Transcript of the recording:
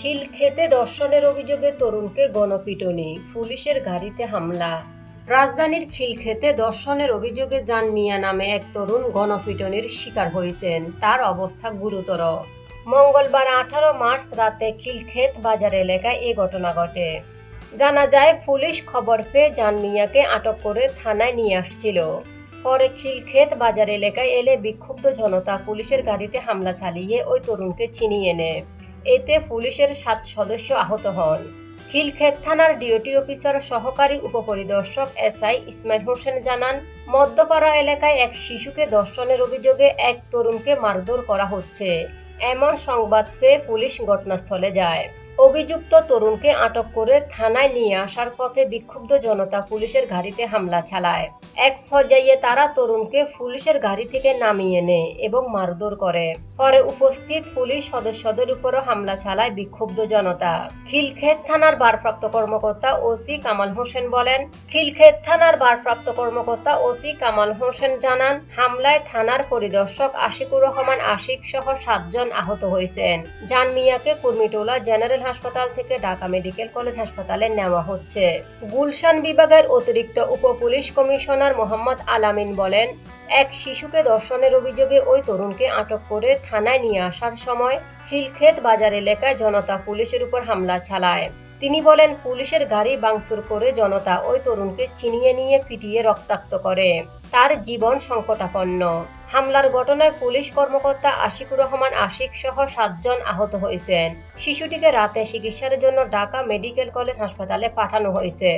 খিল খেতে দর্শনের অভিযোগে তরুণকে গণপিটুনি, পুলিশের গাড়িতে হামলা। রাজধানীর খিলক্ষেতে দর্শনের অভিযোগে জান মিয়া নামে এক তরুণ গণপিটনির শিকার হয়েছেন। তার অবস্থা গুরুতর। মঙ্গলবার আঠারো মার্চ রাতে খিলক্ষেত বাজার এলাকায় এ ঘটনা ঘটে। জানা যায়, পুলিশ খবর পেয়ে জান মিয়াকে আটক করে থানায় নিয়ে আসছিল। পরে খিলক্ষেত বাজার এলাকায় এলে বিক্ষুব্ধ জনতা পুলিশের গাড়িতে হামলা চালিয়ে ওই তরুণকে ছিনিয়ে নেয়। এতে পুলিশের সাত সদস্য আহত হন। খিলক্ষেত থানার ডিওটি অফিসার সহকারী উপপরিদর্শক এস আই ইসমাইল হোসেন জানান, মদ্যপাড়া এলাকায় এক শিশুকে দর্শনের অভিযোগে এক তরুণকে মারধর করা হচ্ছে। এমন সংবাদ পেয়ে পুলিশ ঘটনাস্থলে যায়। অভিযুক্ত তরুণকে আটক করে থানায় নিয়ে আসার পথে বিক্ষুব্ধ জনতা পুলিশের গাড়িতে হামলা চালায়। এক পর্যায়ে তারা তরুণকে পুলিশের গাড়ি থেকে নামিয়ে নেয় এবং মারধর করে। পরে উপস্থিত পুলিশ সদস্যদের উপরও হামলা চালায় বিক্ষুব্ধ জনতা। খিলক্ষেত থানার ভারপ্রাপ্ত কর্মকর্তা ওসি কামাল হোসেন বলেন, খিলক্ষেত থানার ভারপ্রাপ্ত কর্মকর্তা ওসি কামাল হোসেন জানান, হামলায় থানার পরিদর্শক আশিকুর রহমান আশিক সহ সাতজন আহত হয়েছেন। জান মিয়াকে কুর্মিটোলা জেনারেল হাসপাতাল থেকে ঢাকা মেডিকেল কলেজ হাসপাতালে নেওয়া হচ্ছে। গুলশান বিভাগের অতিরিক্ত উপ পুলিশ কমিশনার মোহাম্মদ আলামিন বলেন, এক শিশুকে দর্শনের অভিযোগে ওই তরুণকে আটক করে থানায় নিয়ে আসার সময় খিলক্ষেত বাজার এলাকায় জনতা পুলিশের উপর হামলা চালায়। তিনি বলেন, পুলিশের গাড়ি বাংসুর করে জনতা ওই তরুণকে চিনিয়ে নিয়ে পিটিয়ে রক্তাক্ত করে। তার জীবন সংকটাপন্ন। হামলার ঘটনায় পুলিশ কর্মকর্তা আশিকুর রহমান আশিক সহ সাতজন আহত হয়েছেন। শিশুটিকে রাতে চিকিৎসার জন্য ঢাকা মেডিকেল কলেজ হাসপাতালে পাঠানো হয়েছে।